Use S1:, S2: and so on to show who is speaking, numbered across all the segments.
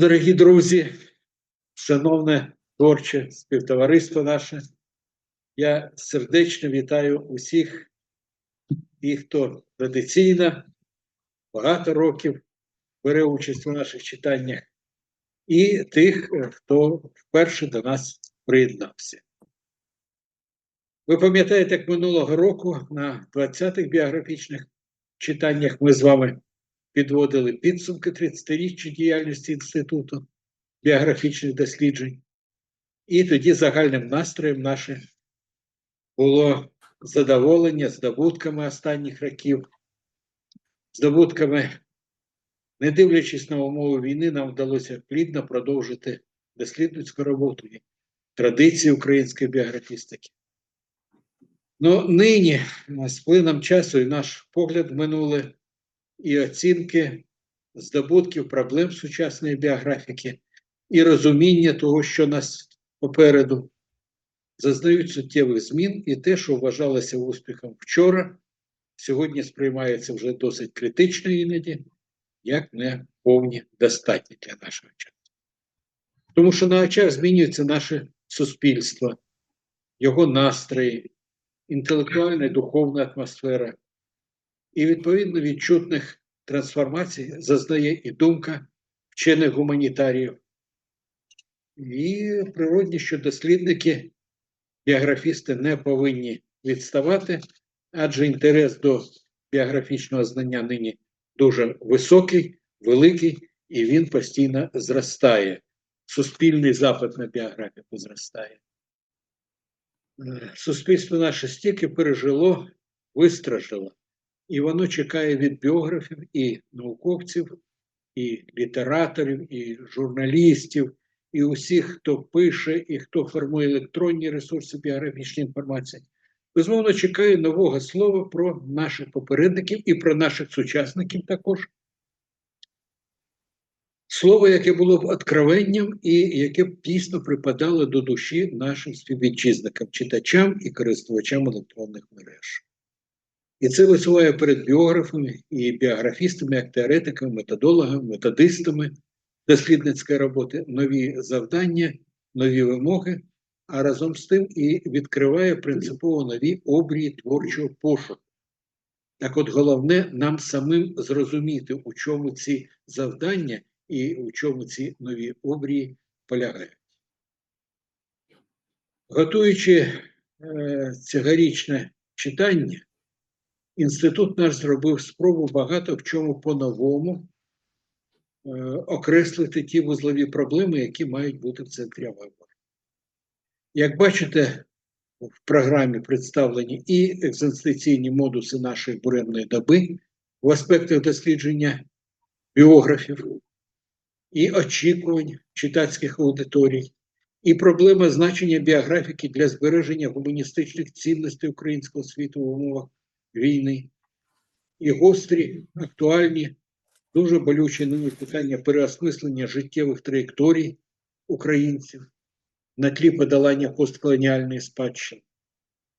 S1: Дорогі друзі, шановне творче співтовариство наше, я сердечно вітаю усіх, і хто традиційно багато років бере участь у наших читаннях, і тих, хто вперше до нас приєднався. Ви пам'ятаєте, як минулого року на 20-х біографічних читаннях ми з вами підводили підсумки 30-річчя діяльності Інституту біографічних досліджень. І тоді загальним настроєм наше було задоволення здобутками останніх років, здобутками, не дивлячись на умови війни, нам вдалося плідно продовжити дослідницьку роботу і традиції української біографістики. Ну, нині, з плином часу, і наш погляд минуле, і оцінки здобутків проблем сучасної біографіки, і розуміння того, що нас попереду, зазнають суттєвих змін, і те, що вважалося успіхом вчора, сьогодні сприймається вже досить критично іноді, як не повні достатні для нашого часу. Тому що на очах змінюється наше суспільство, його настрої, інтелектуальна і духовна атмосфера. І відповідно відчутних трансформацій зазнає і думка вчених гуманітаріїв. І природні, що дослідники, біографісти не повинні відставати, адже інтерес до біографічного знання нині дуже високий, великий, і він постійно зростає. Суспільний запит на біографіку зростає. Е, Суспільство наше стільки пережило, вистражило, і воно чекає від біографів і науковців, і літераторів, і журналістів, і усіх, хто пише і хто формує електронні ресурси біографічної інформації. Безумовно, чекає нового слова про наших попередників і про наших сучасників також. Слово, яке було б откровенням і яке б дійсно припадало до душі нашим співвітчизникам, читачам і користувачам електронних мереж. І це висуває перед біографами і біографістами, як теоретиками, методологами, методистами дослідницької роботи нові завдання, нові вимоги, а разом з тим і відкриває принципово нові обрії творчого пошуку. Так от головне нам самим зрозуміти, у чому ці завдання і у чому ці нові обрії полягають. Готуючи е, цьогорічне читання, інститут наш зробив спробу багато в чому по-новому е, окреслити ті вузлові проблеми, які мають бути в центрі уваги. Як бачите, в програмі представлені і екзистенційні модуси нашої буремної доби в аспектах дослідження біографів, і очікувань читацьких аудиторій, і проблема значення біографіки для збереження гуманістичних цінностей українського світу в умовах війни, і гострі, актуальні, дуже болючі нині питання переосмислення життєвих траєкторій українців на тлі подолання постколоніальної спадщини,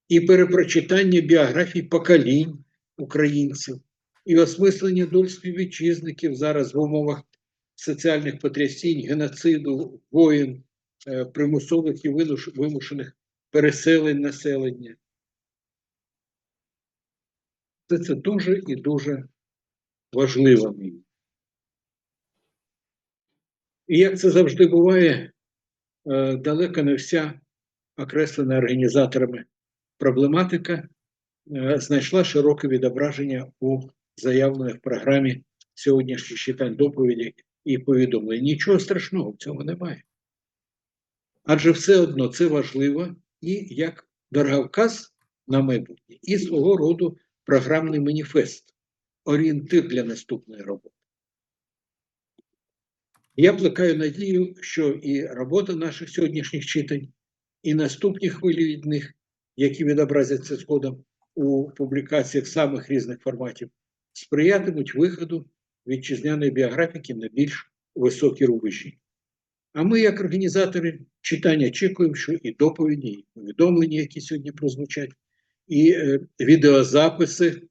S1: і перепрочитання біографій поколінь українців, і осмислення доль співвітчизників зараз в умовах соціальних потрясінь, геноциду, воїн, е, примусових і вимушених переселень населення. Це, це дуже і дуже важливо. І як це завжди буває, е, далеко не вся окреслена організаторами проблематика е, знайшла широке відображення у заявлених програмі сьогоднішніх читань доповіді і повідомлень. Нічого страшного в цьому немає. Адже все одно це важливо і як дороговказ на майбутнє, і свого роду програмний маніфест, орієнтир для наступної роботи. Я плекаю надію, що і робота наших сьогоднішніх читань, і наступні хвилі від них, які відобразяться згодом у публікаціях самих різних форматів, сприятимуть виходу вітчизняної біографіки на більш високі рубежі. А ми, як організатори читання, очікуємо, що і доповіді, і повідомлення, які сьогодні прозвучать, і е, відеозаписи,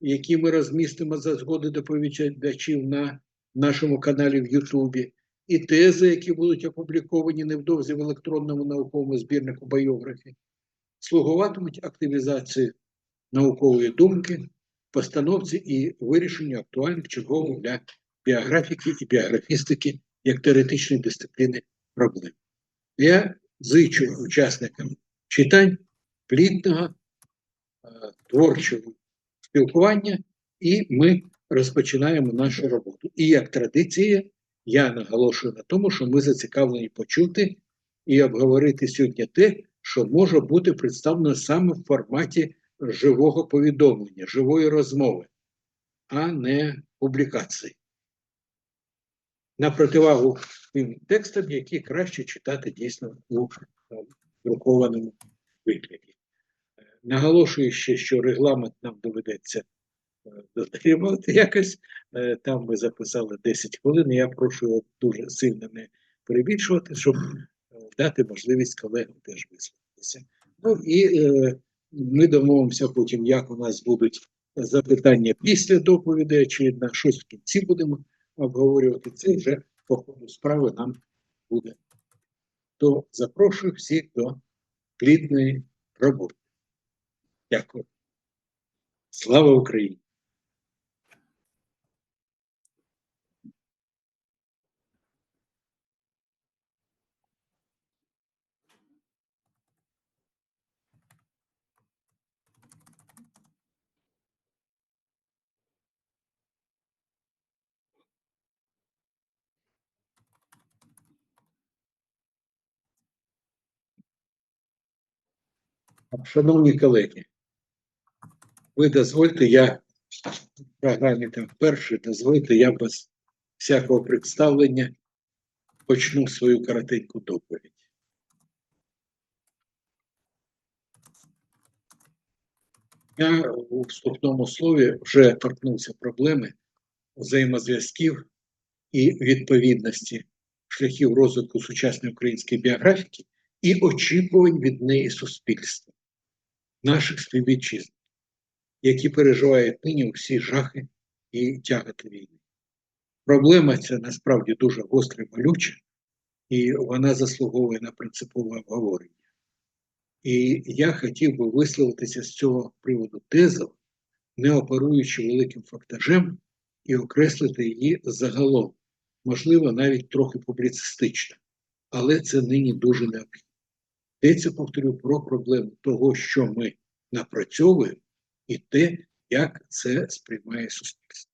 S1: які ми розмістимо за згоди доповідачів на нашому каналі в Ютубі, і тези, які будуть опубліковані невдовзі в електронному науковому збірнику біографії, слугуватимуть активізації наукової думки, постановці і вирішенню актуальних чергових для біографіки і біографістики як теоретичної дисципліни проблем. Я зичу учасникам читань плідного, творчого спілкування, і ми розпочинаємо нашу роботу. І як традиція, я наголошую на тому, що ми зацікавлені почути і обговорити сьогодні те, що може бути представлено саме в форматі живого повідомлення, живої розмови, а не публікації. На противагу тим текстам, які краще читати дійсно у е, друкованому вигляді. Наголошую ще, що регламент нам доведеться е, дотримувати якось. Е, Там ми записали 10 хвилин. Я прошу його дуже сильно не перебільшувати, щоб е, дати можливість колегам теж висловитися. Ну і ми домовимося потім, як у нас будуть запитання після доповідей, чи на щось в кінці будемо обговорювати. Це вже по ходу справи нам буде. То запрошую всіх до плідної роботи. Дякую. Слава Україні! Шановні колеги, ви дозвольте, я в програмі там вперше, дозвольте, я без всякого представлення почну свою коротеньку доповідь. Я у вступному слові вже торкнувся проблеми взаємозв'язків і відповідності шляхів розвитку сучасної української біографіки і очікувань від неї суспільства, наших співвітчизників, які переживають нині всі жахи і тяготи війни. Проблема ця насправді дуже гостра і болюча, і вона заслуговує на принципове обговорення. І я хотів би висловитися з цього приводу тезово, не оперуючи великим фактажем, і окреслити її загалом, можливо, навіть трохи публіцистично, але це нині дуже необхідно. Йдеться, повторю, про проблему того, що ми напрацьовуємо, і те, як це сприймає суспільство.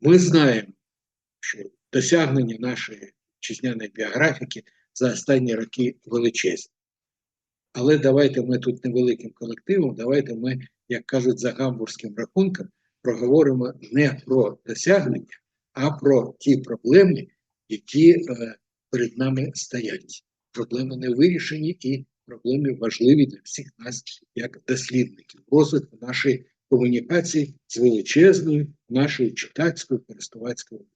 S1: Ми знаємо, що досягнення нашої вітчизняної біографіки за останні роки величезні. Але давайте ми тут невеликим колективом, давайте ми, як кажуть, за гамбурзьким рахунком проговоримо не про досягнення, а про ті проблеми, які е, перед нами стоять. Проблеми не вирішені і проблеми важливі для всіх нас, як дослідників, розвитку нашої комунікації з величезною нашою читацькою користувацькою.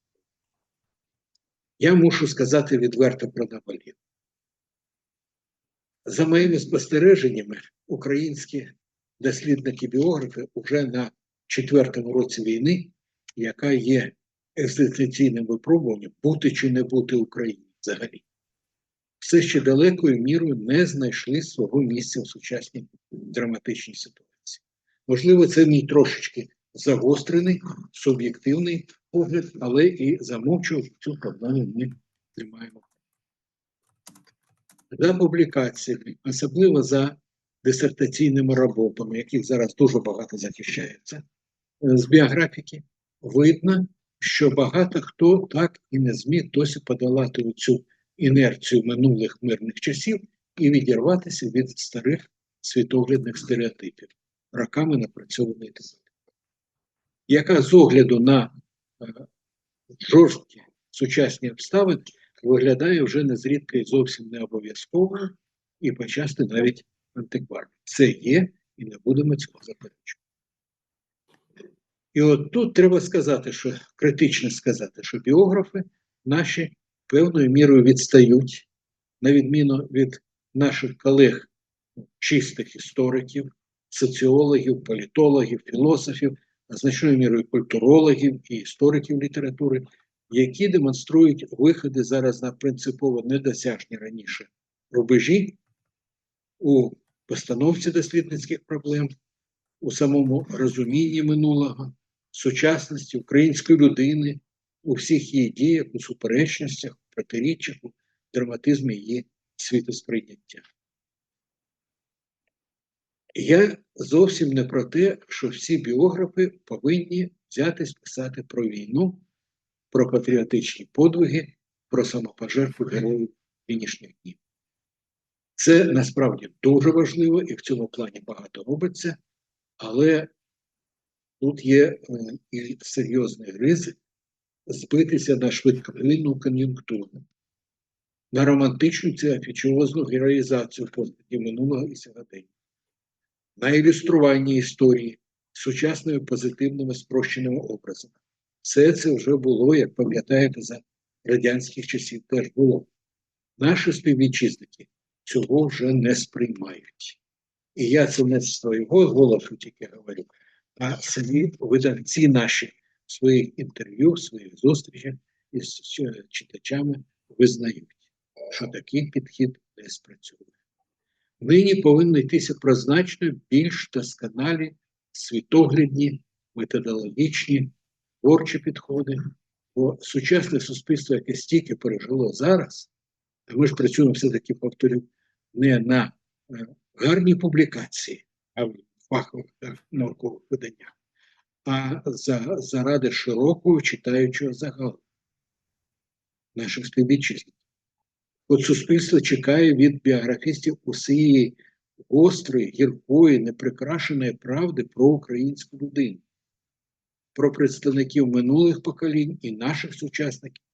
S1: Я мушу сказати відверто про наболів. За моїми спостереженнями, українські дослідники-біографи вже на четвертому році війни, яка є екзистенційним випробуванням, бути чи не бути Україні взагалі, все ще далекою мірою не знайшли свого місця в сучасній драматичній ситуації. Можливо, це мій трошечки загострений, суб'єктивний погляд, але і замовчував цю проблему ми не маємо. За публікаціями, особливо за дисертаційними роботами, яких зараз дуже багато захищається, з біографіки, видно, що багато хто так і не зміг досі подолати цю інерцію минулих мирних часів і відірватися від старих світоглядних стереотипів, роками напрацьованої тезати, яка з огляду на е, жорсткі сучасні обставини виглядає вже незрідка і зовсім не обов'язково, і почасти навіть антикварно. Це є, і не будемо цього заперечувати. І от тут треба сказати, що критично сказати, що біографи наші певною мірою відстають, на відміну від наших колег, чистих істориків, соціологів, політологів, філософів, значною мірою культурологів і істориків літератури, які демонструють виходи зараз на принципово недосяжні раніше рубежі у постановці дослідницьких проблем, у самому розумінні минулого, сучасності української людини, у всіх її діях, у суперечностях, у драматизмі її світосприйняття. Я зовсім не про те, що всі біографи повинні взятись писати про війну, про патріотичні подвиги, про самопожертву героїв нинішніх днів. Це насправді дуже важливо і в цьому плані багато робиться, але тут є е, і серйозний ризик збитися на швидкоплинну кон'юнктуру, на романтичну цю офіціозну героїзацію постаті минулого і сьогодення, на ілюстрування історії сучасними позитивними спрощеними образами. Все це вже було, як пам'ятаєте, за радянських часів теж було. Наші співвітчизники цього вже не сприймають. І я це не з свого голосу тільки говорю, а самі видавці наші своїх інтерв'ю, своїх зустрічах із читачами визнають, що такий підхід не спрацює. Нині повинно йтися про значно більш досконалі світоглядні, методологічні, творчі підходи, бо сучасне суспільство, яке стільки пережило зараз, а ми ж працюємо все-таки, повторю, не на е, гарні публікації, а в фахових наукових виданнях, а за, заради широкого читаючого загалу наших співвітчизників. От суспільство чекає від біографістів усієї гострої, гіркої, неприкрашеної правди про українську людину, про представників минулих поколінь і наших сучасників,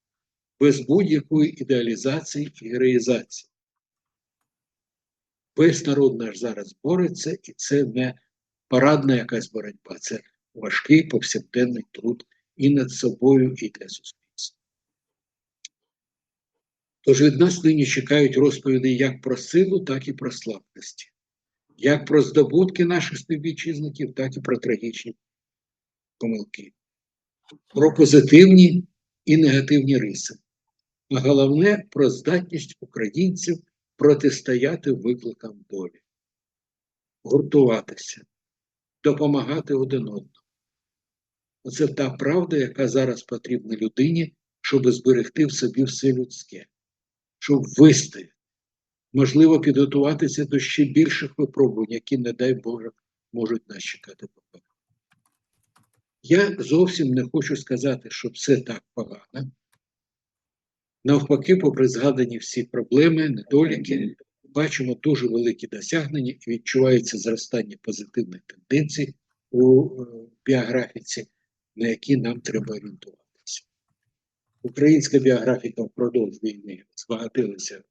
S1: без будь-якої ідеалізації і героїзації. Весь народ наш зараз бореться, і це не парадна якась боротьба, це важкий повсякденний труд і над собою, і для суспільства. Тож від нас нині чекають розповіді як про силу, так і про слабкості, як про здобутки наших співвітчизників, так і про трагічні помилки, про позитивні і негативні риси, а головне про здатність українців протистояти викликам долі, гуртуватися, допомагати один одному. Оце та правда, яка зараз потрібна людині, щоб зберегти в собі все людське, щоб вистояти, можливо, підготуватися до ще більших випробувань, які, не дай Боже, можуть нас чекати попереду. Я зовсім не хочу сказати, що все так погано. Навпаки, попри згадані всі проблеми, недоліки, бачимо дуже великі досягнення і відчувається зростання позитивних тенденцій у е, біографіці, на які нам треба орієнтуватися. Українська біографіка впродовж війни збагатилася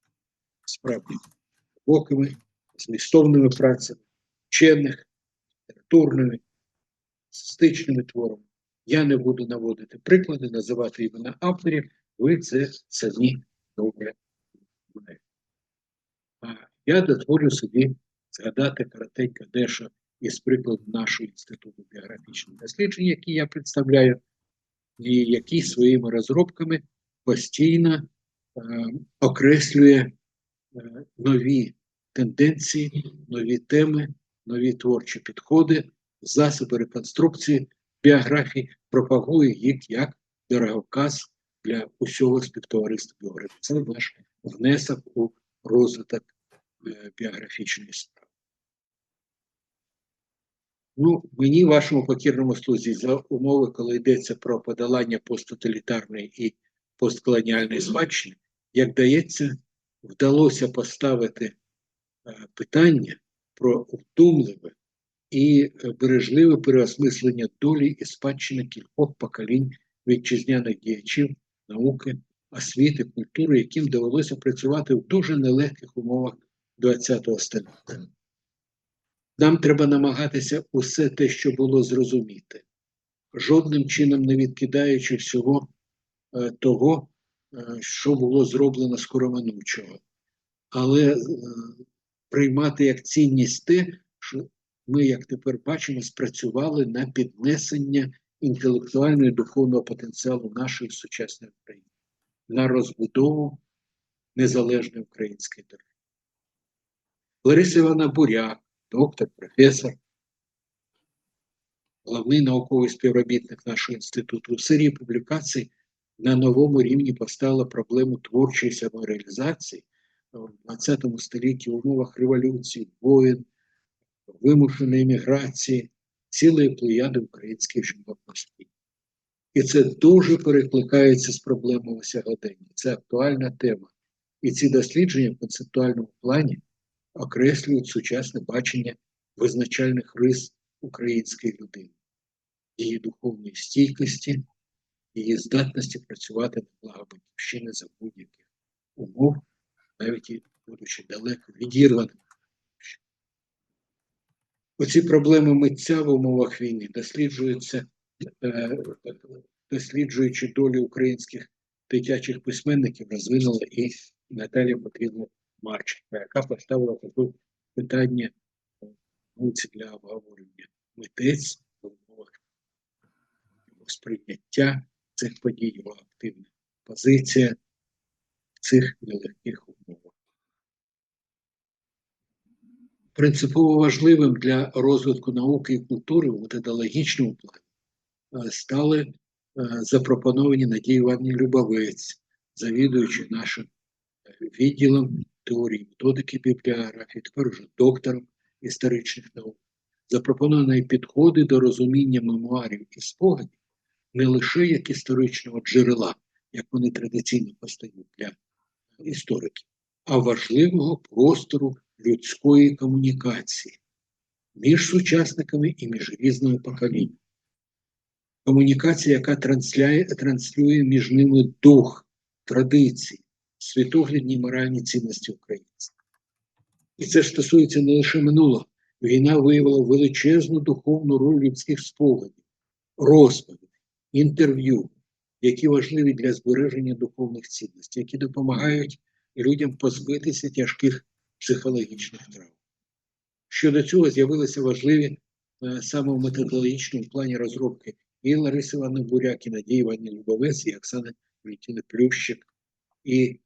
S1: справді глибокими, змістовними працями, вчених, літературними, стичними творами. Я не буду наводити приклади, називати імена авторів, ви це самі добре знаєте. А я дозволю собі згадати коротенько дещо із прикладу нашого інституту біографічних досліджень, який я представляю, і який своїми розробками постійно е, окреслює е, нові тенденції, нові теми, нові творчі підходи, засоби реконструкції біографії, пропагує їх як дороговказ для усього співтовариства біографії. Це наш внесок у розвиток е, біографічної справи. Ну, мені, вашому покірному слузі, за умови, коли йдеться про подолання посттоталітарної і постколоніальної спадщини, як дається, вдалося поставити е, питання про вдумливе і е, бережливе переосмислення долі і спадщини кількох поколінь вітчизняних діячів науки, освіти, культури, яким довелося працювати в дуже нелегких умовах ХХ століття. Нам треба намагатися усе те, що було зрозуміти, жодним чином не відкидаючи всього е, того, е, що було зроблено скороминучого, але е, приймати як цінність те, що ми, як тепер бачимо, спрацювали на піднесення інтелектуального і духовного потенціалу нашої сучасної України на розбудову незалежної української держави. Лариса Івана Буряк, доктор, професор, головний науковий співробітник нашого інституту, у серії публікацій на новому рівні поставила проблему творчої самореалізації в ХХ столітті в умовах революції, воєн, вимушеної міграції, цілої плеяди українських жінок на. І це дуже перекликається з проблемами сьогодення. Це актуальна тема. І ці дослідження в концептуальному плані окреслюють сучасне бачення визначальних рис української людини, її духовної стійкості, її здатності працювати на благо батьківщини за будь-яких умов, навіть і будучи далеко відірваним. Оці проблеми митця в умовах війни досліджуються, е, досліджуючи долю українських дитячих письменників, розвинула і Наталія Петрівна Марченка, яка поставила таке питання вулиці для обговорення. Митець в умовах сприйняття цих подій, його активна позиція в цих нелегких умовах. Принципово важливим для розвитку науки і культури в методологічному плані стали е, запропоновані Надії Івановні Любовець, завідуючи нашим е, відділом теорії методики бібліографії, тепер вже доктором історичних наук, запропоновані підходи до розуміння мемуарів і спогадів не лише як історичного джерела, як вони традиційно постають для істориків, а важливого простору людської комунікації між сучасниками і між різними поколіннями. Комунікація, яка транслює між ними дух, традиції, світоглядні моральні цінності українців. І це стосується не лише минулого. Війна виявила величезну духовну роль людських спогадів, розповідей, інтерв'ю, які важливі для збереження духовних цінностей, які допомагають людям позбитися тяжких психологічних травм. Щодо цього з'явилися важливі е, саме в методологічному плані розробки і Лариси Івановни Буряк, і Надії Івановни Любовець, і Оксани Валентини Плющик. І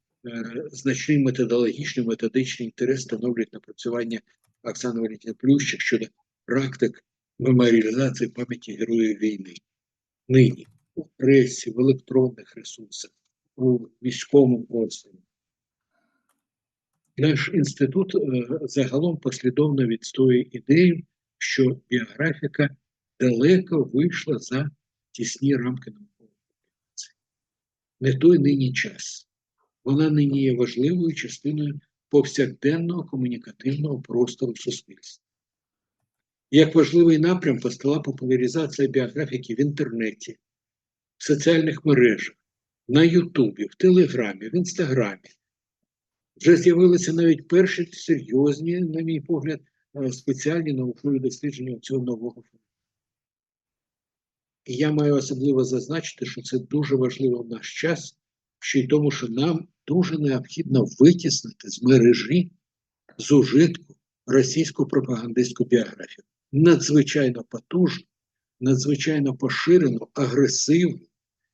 S1: значний методологічний, методичний інтерес становлять напрацювання Оксани Валентини Плющик щодо практик меморіалізації пам'яті героїв війни. Нині у пресі, в електронних ресурсах, у військовому просторі. Наш інститут е, загалом послідовно відстоює ідею, що біографіка далеко вийшла за тісні рамки наукової публікації. Не той нині час. Вона нині є важливою частиною повсякденного комунікативного простору суспільства. Як важливий напрям постала популяризація біографіки в інтернеті, в соціальних мережах, на Ютубі, в Телеграмі, в Інстаграмі. Вже з'явилися навіть перші серйозні, на мій погляд, е, спеціальні наукові дослідження цього нового феномену. І я маю особливо зазначити, що це дуже важливо в наш час, ще й тому, що нам дуже необхідно витіснити з мережі з ужитку російську пропагандистську біографію. Надзвичайно потужну, надзвичайно поширену, агресивну,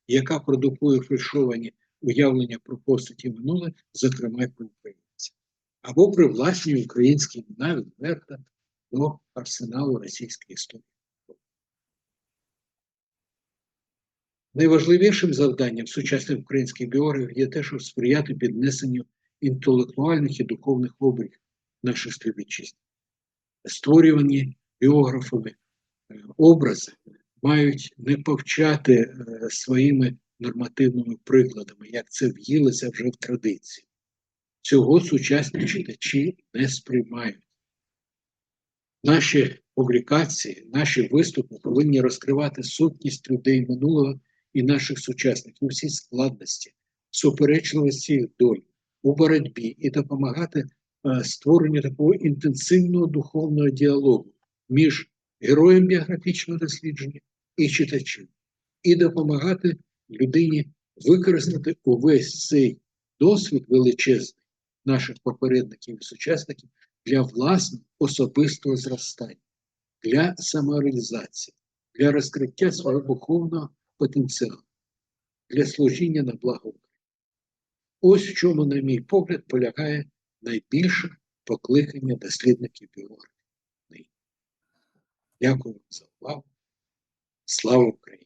S1: яка продукує фальшовані уявлення про постаті минуле, зокрема про українців, або привласнює українські імена відверто до арсеналу російської історії. Найважливішим завданням сучасних українських біографів є те, щоб сприяти піднесенню інтелектуальних і духовних обрів наших співвітчизників. Створювані біографами е, образи мають не повчати е, своїми нормативними прикладами, як це в'їлося вже в традиції. Цього сучасні читачі не сприймають. Наші публікації, наші виступи повинні розкривати сутність людей минулого і наших сучасників, усі складності, суперечливості їх доль у боротьбі і допомагати е, створенню такого інтенсивного духовного діалогу між героєм біографічного дослідження і читачем, і допомагати людині використати увесь цей досвід величезний наших попередників і сучасників для власного особистого зростання, для самореалізації, для розкриття свого духовного потенціалу, для служіння на благо України. Ось в чому, на мій погляд, полягає найбільше покликання дослідників Біографії. Дякую вам за увагу. Слава Україні!